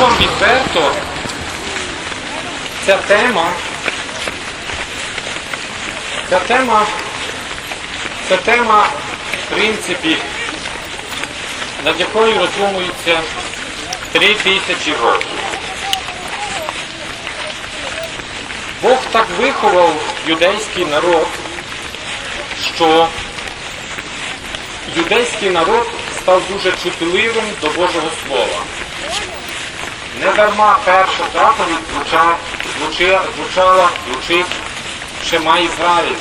вам відверто, ця тема, ця тема, ця тема, в принципі, над якою роздумується три тисячі років. Бог так виховав юдейський народ, що юдейський народ став дуже чутливим до Божого Слова. Не дарма перша заповідь звучала, звучала, звучала, звучить Шема Ізраїль.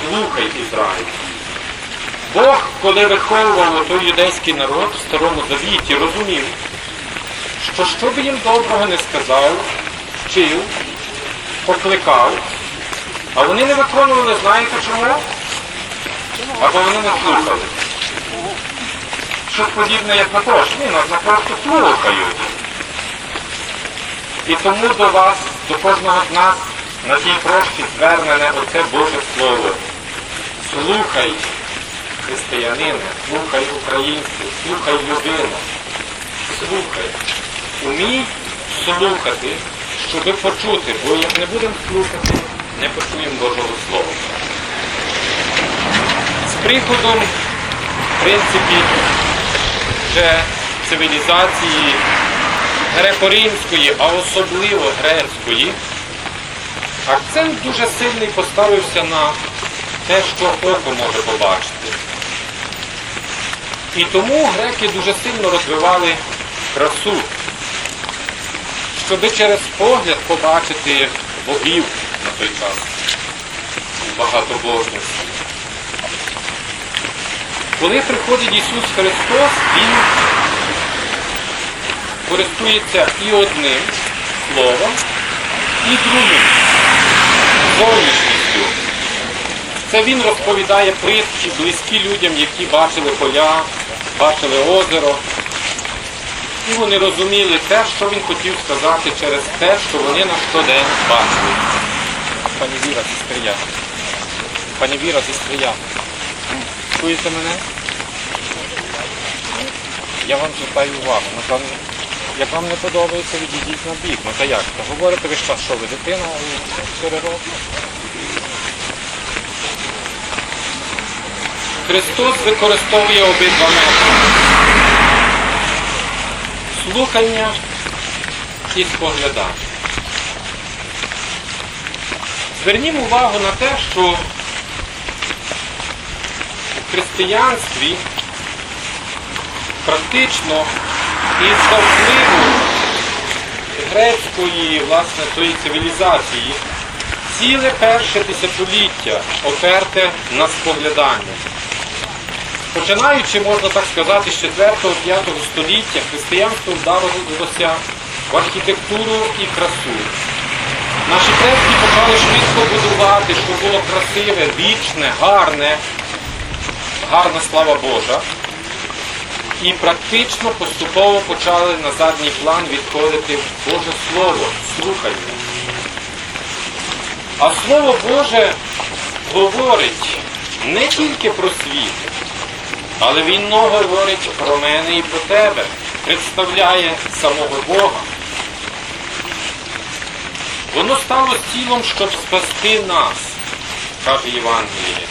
Слухай Ізраїль. Бог, коли виховував той юдейський народ в Старому Завіті, розумів, що що би їм доброго не сказав, вчив, покликав, а вони не виконували, знаєте чому? Або вони не слухали. Щось подібне, як на прошлі. Ні, нас на просто слухають. І тому до вас, до кожного з нас на тій прощі звернене оце Боже Слово. Слухай, християнине, слухай українцю, слухай людину. Слухай. Умій слухати, щоби почути, бо як не будемо слухати, не почуємо Божого Слова. З приходом, в принципі, вже цивілізації греко-римської, а особливо грецької, акцент дуже сильний поставився на те, що око може побачити. І тому греки дуже сильно розвивали красу, щоб через погляд побачити богів на той час багатобожності. Коли приходить Ісус Христос, Він користується і одним словом, і другим зовнішністю. Це він розповідає притчі, близькі людям, які бачили поля, бачили озеро. І вони розуміли те, що він хотів сказати через те, що вони на щодень бачили. Пані Віра зі. Пані Віра зі Чуєте мене? Я вам звертаю увагу. Як вам не подобається, відійдіть на бік. Ну та як? Та говорите ви час, що ви дитина у 4 роки? Христос використовує обидва методи. Слухання і споглядання. Звернімо увагу на те, що в християнстві практично із впливу грецької власне, тої цивілізації ціле перше тисячоліття оперте на споглядання. Починаючи, можна так сказати, з 4-5 століття християнство вдарилося в архітектуру і красу. Наші предки почали швидко будувати, що було красиве, вічне, гарне, гарна слава Божа. І практично поступово почали на задній план відходити Боже Слово, слухання. А Слово Боже говорить не тільки про світ, але Він говорить про мене і про тебе, представляє самого Бога. Воно стало тілом, щоб спасти нас, каже Євангеліє.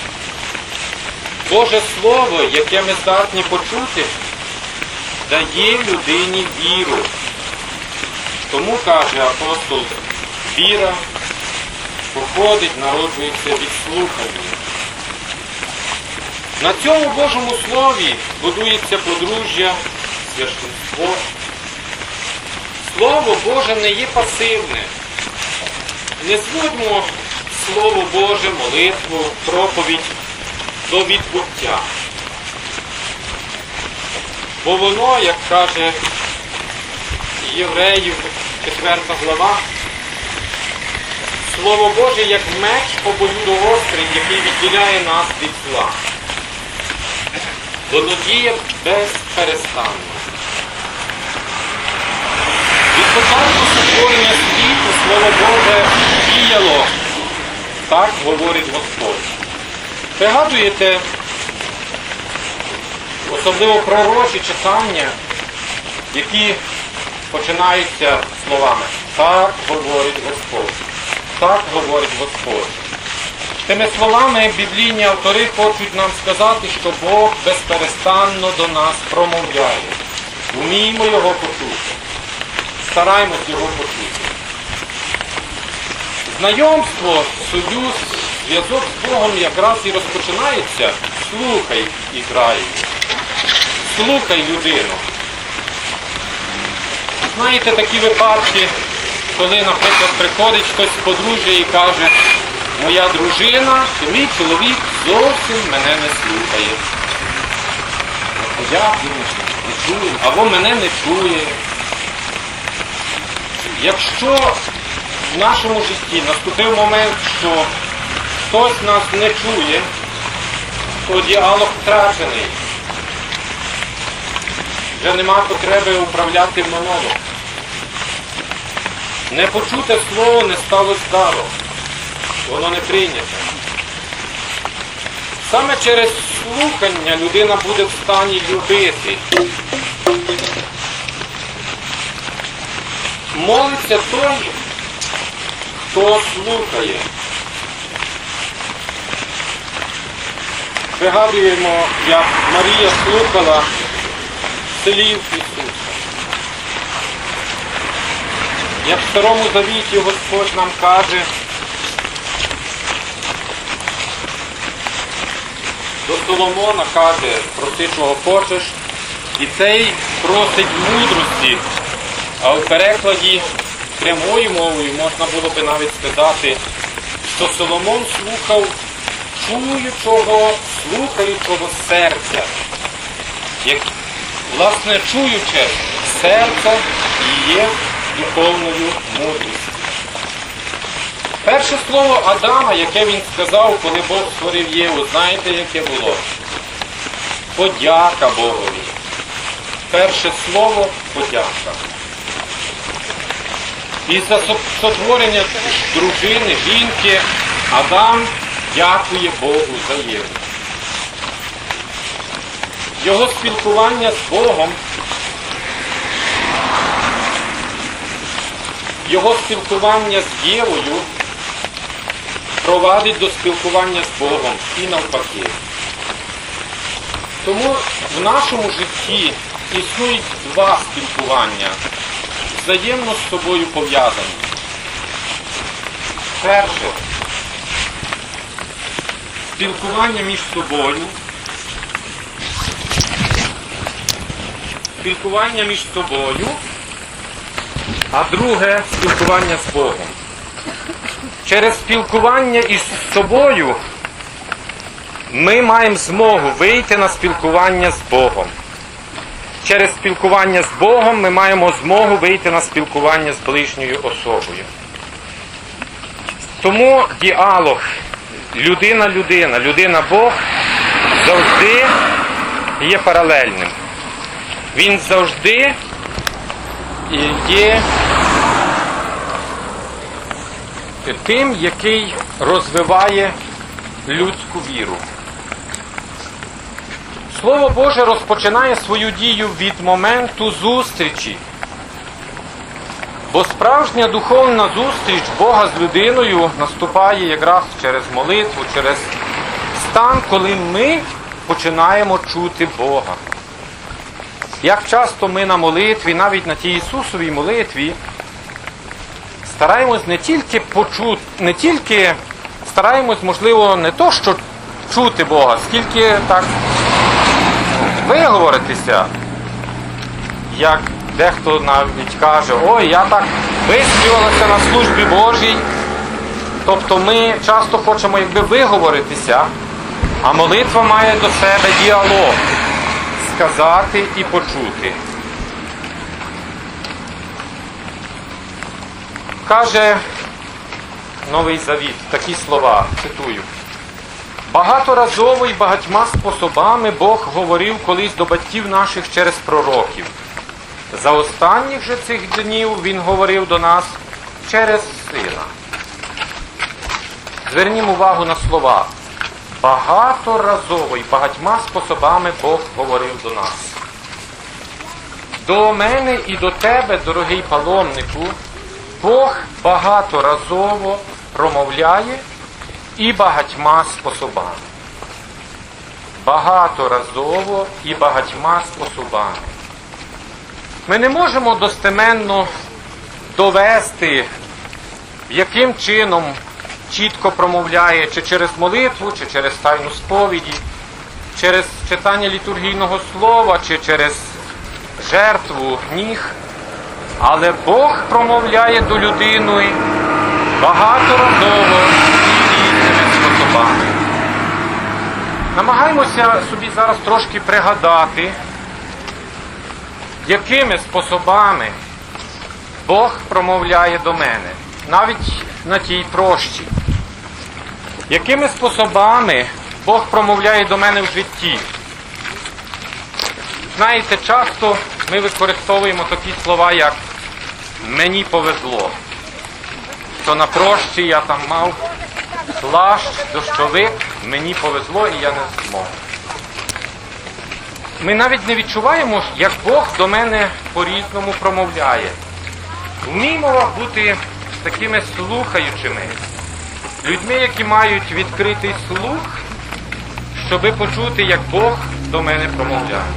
Боже Слово, яке ми здатні почути, дає людині віру. Тому, каже апостол, віра походить, народжується від слухання. На цьому Божому Слові будується подружжя, священство. Слово Боже не є пасивне. Не зводьмо Слово Боже, молитву, проповідь до відбуття. Бо воно, як каже Євреїв 4 глава, Слово Боже як меч обоюдоострий, який відділяє нас від зла. Воно діє без перестану. Від початку сотворення світу Слово Боже діяло. Так говорить Господь. Пригадуєте, особливо пророчі читання, які починаються словами Так говорить Господь. Так говорить Господь. Тими словами біблійні автори хочуть нам сказати, що Бог безперестанно до нас промовляє. Вміємо його почути. Стараємось його почути. Знайомство, союз, зв'язок з Богом якраз і розпочинається. Слухай Ізраїль. Слухай людину. Знаєте такі випадки, коли, наприклад, приходить хтось подружжя і каже, моя дружина чи мій чоловік зовсім мене не слухає. Як він не чує? Або мене не чує. Якщо в нашому житті наступив момент, що хтось нас не чує, то діалог втрачений. Вже нема потреби управляти монологом. Непочуте слово не стало даром. Воно не прийняте. Саме через слухання людина буде в стані любити. Молиться той, хто слухає. Пригадуємо, як Марія слухала слів Ісуса. Як в Старому Завіті Господь нам каже, до Соломона каже, проси, чого хочеш, і цей просить мудрості, а в перекладі прямою мовою можна було би навіть сказати, що Соломон слухав чуючого, слухаючого серця. Власне, чуюче серце є духовною мудрістю. Перше слово Адама, яке він сказав, коли Бог створив Єву, знаєте, яке було? Подяка Богові. Перше слово подяка. І за сотворення дружини, жінки, Адам дякує Богу за Єву. Його спілкування з Богом, його спілкування з Євою провадить до спілкування з Богом і навпаки. Тому в нашому житті існують два спілкування, взаємно з собою пов'язані. Перше спілкування між собою. Спілкування між собою, а друге спілкування з Богом. Через спілкування із собою ми маємо змогу вийти на спілкування з Богом. Через спілкування з Богом ми маємо змогу вийти на спілкування з ближньою особою. Тому діалог людина-людина, людина-Бог завжди є паралельним. Він завжди є тим, який розвиває людську віру. Слово Боже розпочинає свою дію від моменту зустрічі. Бо справжня духовна зустріч Бога з людиною наступає якраз через молитву, через стан, коли ми починаємо чути Бога. Як часто ми на молитві, навіть на тій Ісусовій молитві, стараємось не тільки почути, не тільки стараємось, можливо, не то, що чути Бога, скільки так виговоритися, як дехто навіть каже, ой, я так виспівалася на службі Божій. Тобто ми часто хочемо якби виговоритися, а молитва має до себе діалог сказати і почути. Каже Новий Завіт такі слова, цитую. Багаторазово і багатьма способами Бог говорив колись до батьків наших через пророків. За останніх же цих днів Він говорив до нас через сина. Звернімо увагу на слова. Багаторазово і багатьма способами Бог говорив до нас. До мене і до тебе, дорогий паломнику, Бог багаторазово промовляє і багатьма способами. Багаторазово і багатьма способами. Ми не можемо достеменно довести, яким чином чітко промовляє, чи через молитву, чи через тайну сповіді, через читання літургійного слова, чи через жертву ніг. Але Бог промовляє до людини багаторазово і різними способами. Намагаємося собі зараз трошки пригадати, якими способами Бог промовляє до мене, навіть на тій прощі. Якими способами Бог промовляє до мене в житті? Знаєте, часто ми використовуємо такі слова, як мені повезло. То на прощі я там мав плащ, дощовик, мені повезло і я не змог. Ми навіть не відчуваємо, як Бог до мене по-різному промовляє. Вміємо бути такими слухаючими, людьми, які мають відкритий слух, щоби почути, як Бог до мене промовляє.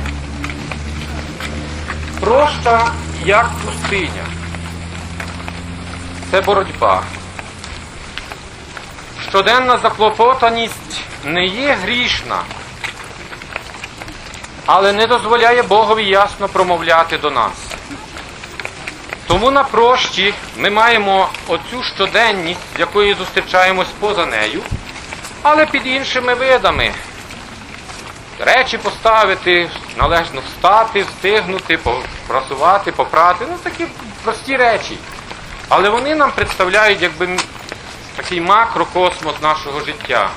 Проща як пустиня. Це боротьба. Щоденна заклопотаність не є грішна, але не дозволяє Богові ясно промовляти до нас. Тому на прощі ми маємо оцю щоденність, з якою зустрічаємось поза нею, але під іншими видами. Речі поставити, належно встати, встигнути, попрасувати, попрати. Ну такі прості речі. Але вони нам представляють якби такий макрокосмос нашого життя.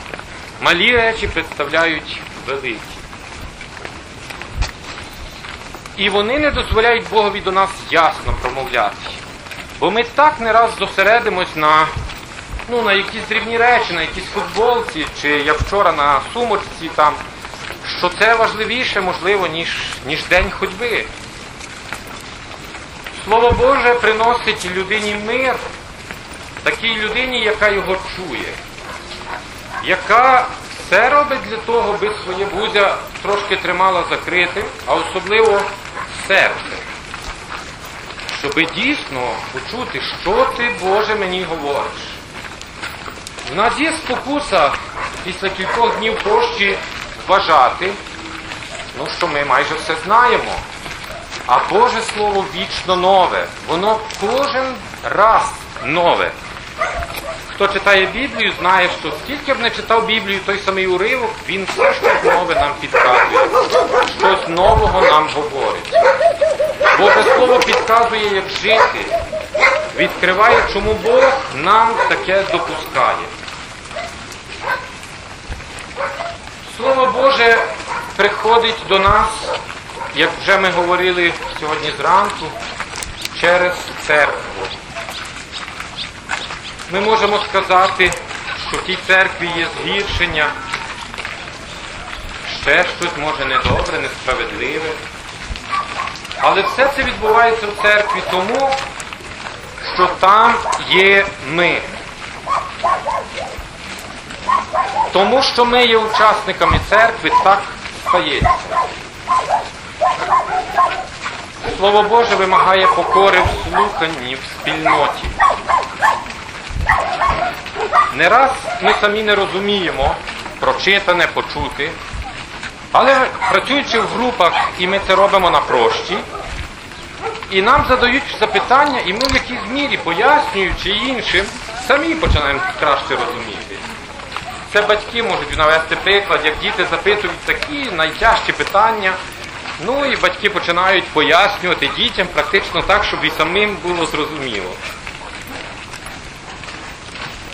Малі речі представляють великі. І вони не дозволяють Богові до нас ясно промовляти. Бо ми так не раз зосередимось на, ну, на якісь дрібні речі, на якісь футболці, чи як вчора на сумочці там, що це важливіше, можливо, ніж, ніж день ходьби. Слово Боже приносить людині мир, такій людині, яка його чує, яка все робить для того, аби своє вузя трошки тримала закритим, а особливо серце. Щоби дійсно почути, що ти, Боже, мені говориш. В нас є спокуса після кількох днів прощі вважати, ну, що ми майже все знаємо. А Боже Слово вічно нове. Воно кожен раз нове. Хто читає Біблію, знає, що скільки б не читав Біблію той самий уривок, він все щось нове нам підказує, щось нового нам говорить. Боже Слово підказує, як жити, відкриває, чому Бог нам таке допускає. Слово Боже приходить до нас, як вже ми говорили сьогодні зранку, через церкву. Ми можемо сказати, що в тій церкві є згіршення, ще щось може недобре, несправедливе. Але все це відбувається в церкві тому, що там є ми. Тому що ми є учасниками церкви, так стається. Слово Боже вимагає покори в слуханні, в спільноті. Не раз ми самі не розуміємо прочитане, почути, але працюючи в групах, і ми це робимо на прощі, і нам задають запитання, і ми в якійсь мірі, пояснюючи іншим, самі починаємо краще розуміти. Це батьки можуть навести приклад, як діти запитують такі найтяжчі питання. Ну і батьки починають пояснювати дітям практично так, щоб і самим було зрозуміло.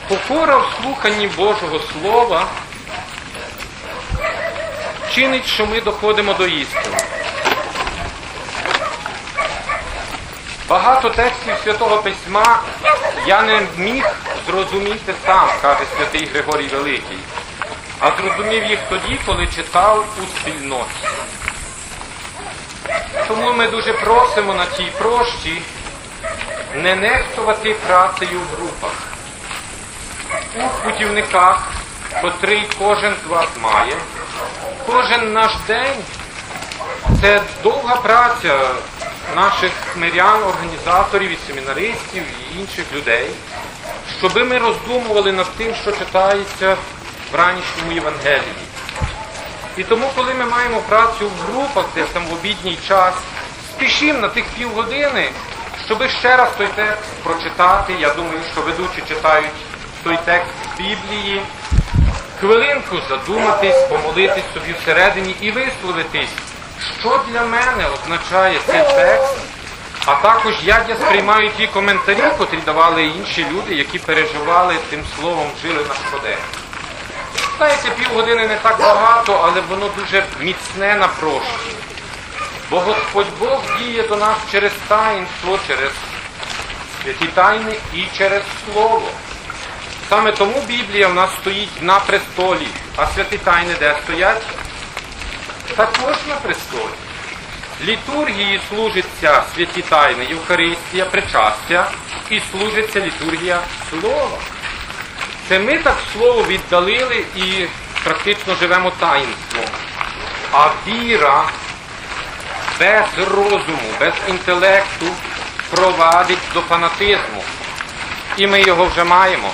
Покора в слуханні Божого Слова чинить, що ми доходимо до істини. Багато текстів Святого Письма я не міг зрозуміти сам, каже святий Григорій Великий, а зрозумів їх тоді, коли читав у спільноті. Тому ми дуже просимо на цій прощі не нехтувати працею в групах. У путівниках, котрий кожен з вас має, кожен наш день це довга праця наших мирян, організаторів і семінаристів і інших людей, щоби ми роздумували над тим, що читається в ранішньому Євангелії. І тому, коли ми маємо працю в групах, десь там в обідній час, спішимо на тих півгодини, щоби ще раз той текст прочитати. Я думаю, що ведучі читають той текст Біблії. Хвилинку задуматись, помолитись собі всередині і висловитись, що для мене означає цей текст, а також як я сприймаю ті коментарі, котрі давали інші люди, які переживали тим словом, жили на щодень. Знаєте, півгодини не так багато, але воно дуже міцне на. Бо Господь Бог діє до нас через таїнство, через святі тайни і через Слово. Саме тому Біблія в нас стоїть на престолі, а святі тайни де стоять? Також на престолі. Літургії служиться святі тайни, Євхаристія, причастя і служиться літургія слова. Це ми так слово віддалили і практично живемо таїнством. А віра без розуму, без інтелекту провадить до фанатизму. І ми його вже маємо.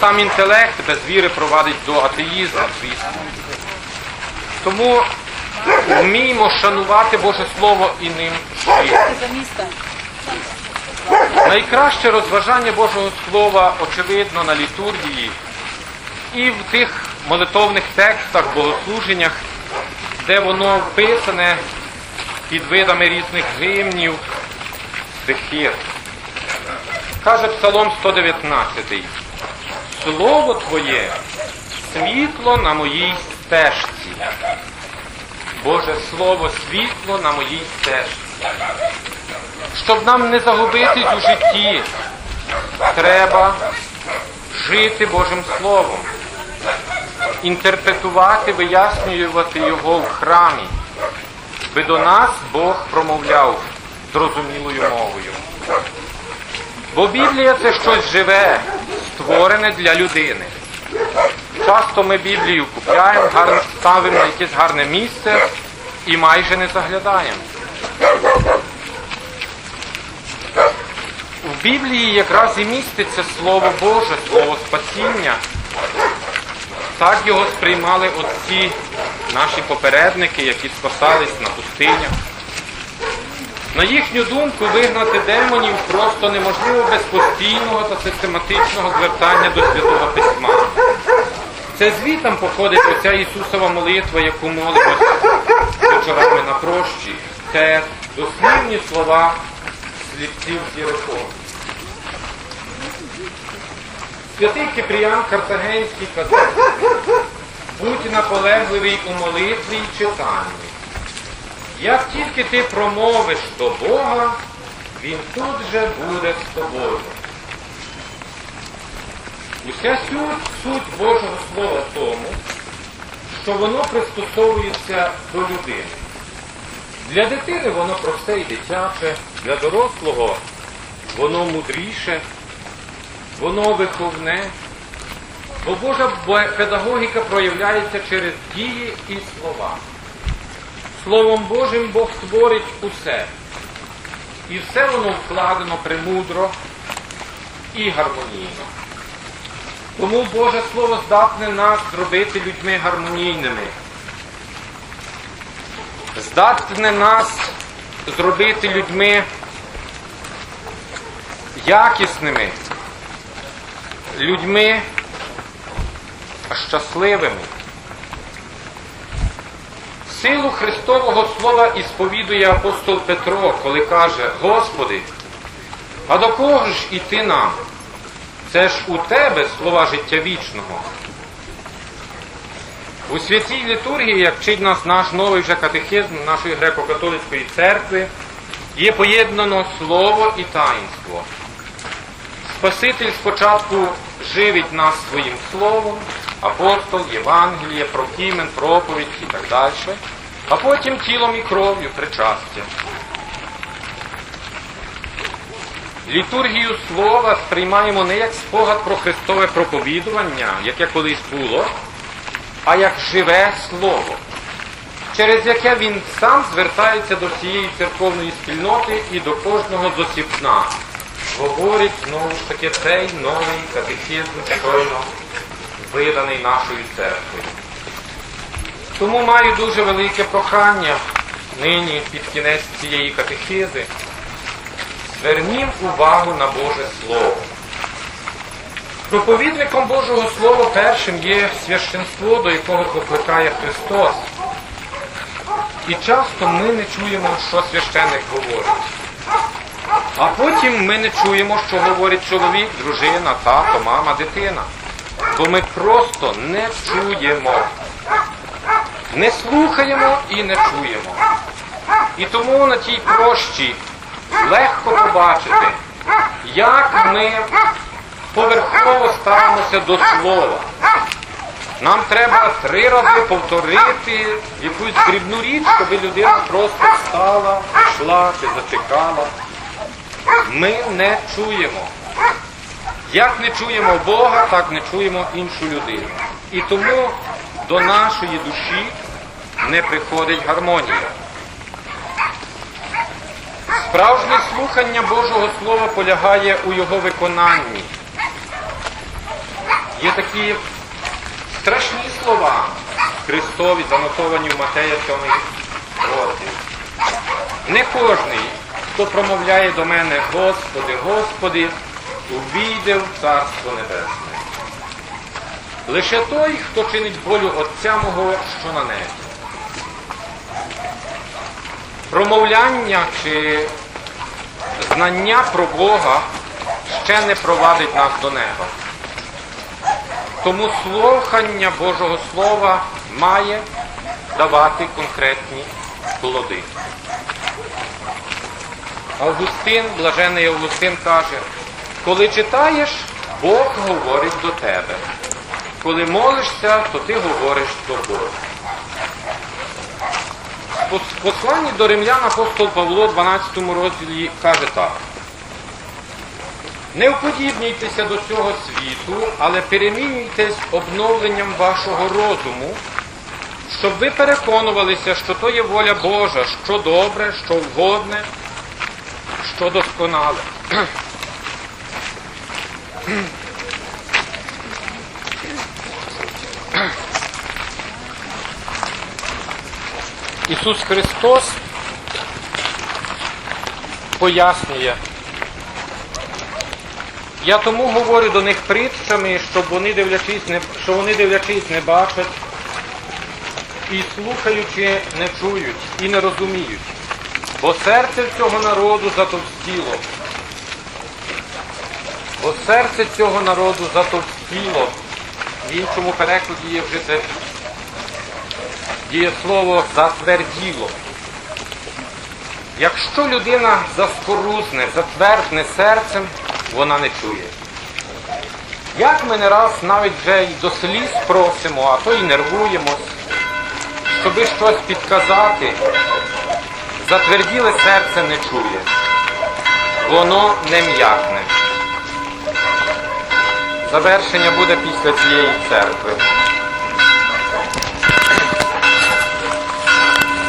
Сам інтелект без віри провадить до атеїзму, звісно. Тому вміємо шанувати Боже Слово і ним жити. Найкраще розважання Божого Слова, очевидно, на літургії і в тих молитовних текстах, богослуженнях, де воно вписане під видами різних гимнів, стихів. Каже Псалом 119. Слово Твоє світло на моїй стежці. Боже Слово світло на моїй стежці. Щоб нам не загубитись у житті, треба жити Божим Словом, інтерпретувати, вияснювати його в храмі, би до нас Бог промовляв зрозумілою мовою. Бо Біблія це щось живе, створене для людини. Часто ми Біблію купляємо, ставимо на якесь гарне місце і майже не заглядаємо. В Біблії якраз і міститься Слово Боже, Слово спасіння. Так його сприймали отці наші попередники, які спасались на пустинях. На їхню думку, вигнати демонів просто неможливо без постійного та систематичного звертання до Святого Письма. Це звітом походить оця Ісусова молитва, яку молимось вечорами на прощі. Це дослівні слова слідців Єрихона. Святий Кипріян Картагенський казав, будь наполегливий у молитві і читанні. Як тільки ти промовиш до Бога, Він тут же буде з тобою. Уся суть, суть Божого Слова в тому, що воно пристосовується до людини. Для дитини воно просте і дитяче, для дорослого воно мудріше, воно виховне. Бо Божа педагогіка проявляється через дії і слова. Словом Божим Бог творить усе. І все воно вкладено премудро і гармонійно. Тому Боже Слово здатне нас зробити людьми гармонійними. Здатне нас зробити людьми якісними, людьми щасливими. Силу Христового Слова ісповідує апостол Петро, коли каже, Господи, а до кого ж іти нам? Це ж у Тебе слова життя вічного. У святій літургії, як вчить нас наш новий вже катехизм нашої греко-католицької церкви, є поєднано слово і таїнство. Спаситель спочатку живить нас своїм словом, апостол, Євангеліє, прокімен, проповідь і так далі. А потім тілом і кров'ю причастя. Літургію слова сприймаємо не як спогад про Христове проповідування, яке колись було, а як живе слово, через яке він сам звертається до всієї церковної спільноти і до кожного досіпна. Говорить знову ж таки цей новий катехізм, щойно виданий нашою церквою. Тому маю дуже велике прохання нині під кінець цієї катехизи. Звернім увагу на Боже Слово. Проповідником Божого Слова першим є священство, до якого покликає Христос. І часто ми не чуємо, що священник говорить. А потім ми не чуємо, що говорить чоловік, дружина, тато, мама, дитина. Бо ми просто не чуємо. Не слухаємо і не чуємо. І тому на тій прощі легко побачити, як ми поверхово ставимося до слова. Нам треба три рази повторити якусь дрібну річ, щоб людина просто встала, йшла чи зачекала. Ми не чуємо. Як не чуємо Бога, так не чуємо іншу людину. І тому до нашої душі не приходить гармонія. Справжнє слухання Божого Слова полягає у його виконанні. Є такі страшні слова Христові, занотовані в Матея 7 розділ. Не кожний, хто промовляє до мене Господи, Господи, увійде в Царство Небесне. Лише той, хто чинить волю Отця мого, що на небі. Промовляння чи знання про Бога ще не провадить нас до неба. Тому слухання Божого Слова має давати конкретні плоди. Августин, блажений Августин каже, коли читаєш, Бог говорить до тебе. Коли молишся, то ти говориш до Бога. Посланні до римлян апостол Павло в 12 розділі каже так. Не уподібнюйтеся до цього світу, але перемінюйтесь обновленням вашого розуму, щоб ви переконувалися, що то є воля Божа, що добре, що вгодне, що досконале. Ісус Христос пояснює. Я тому говорю до них притчами, щоб вони дивлячись не, що вони дивлячись не бачать і слухаючи не чують і не розуміють. Бо серце цього народу затовстіло. Бо серце цього народу затовстіло. В іншому перекладі є вже це діє слово затверділо. Якщо людина заскорузне, затвердне серцем, вона не чує. Як ми не раз навіть вже й до сліз просимо, а то й нервуємось, щоби щось підказати, затверділе серце не чує. Воно не м'якне. Завершення буде після цієї церкви.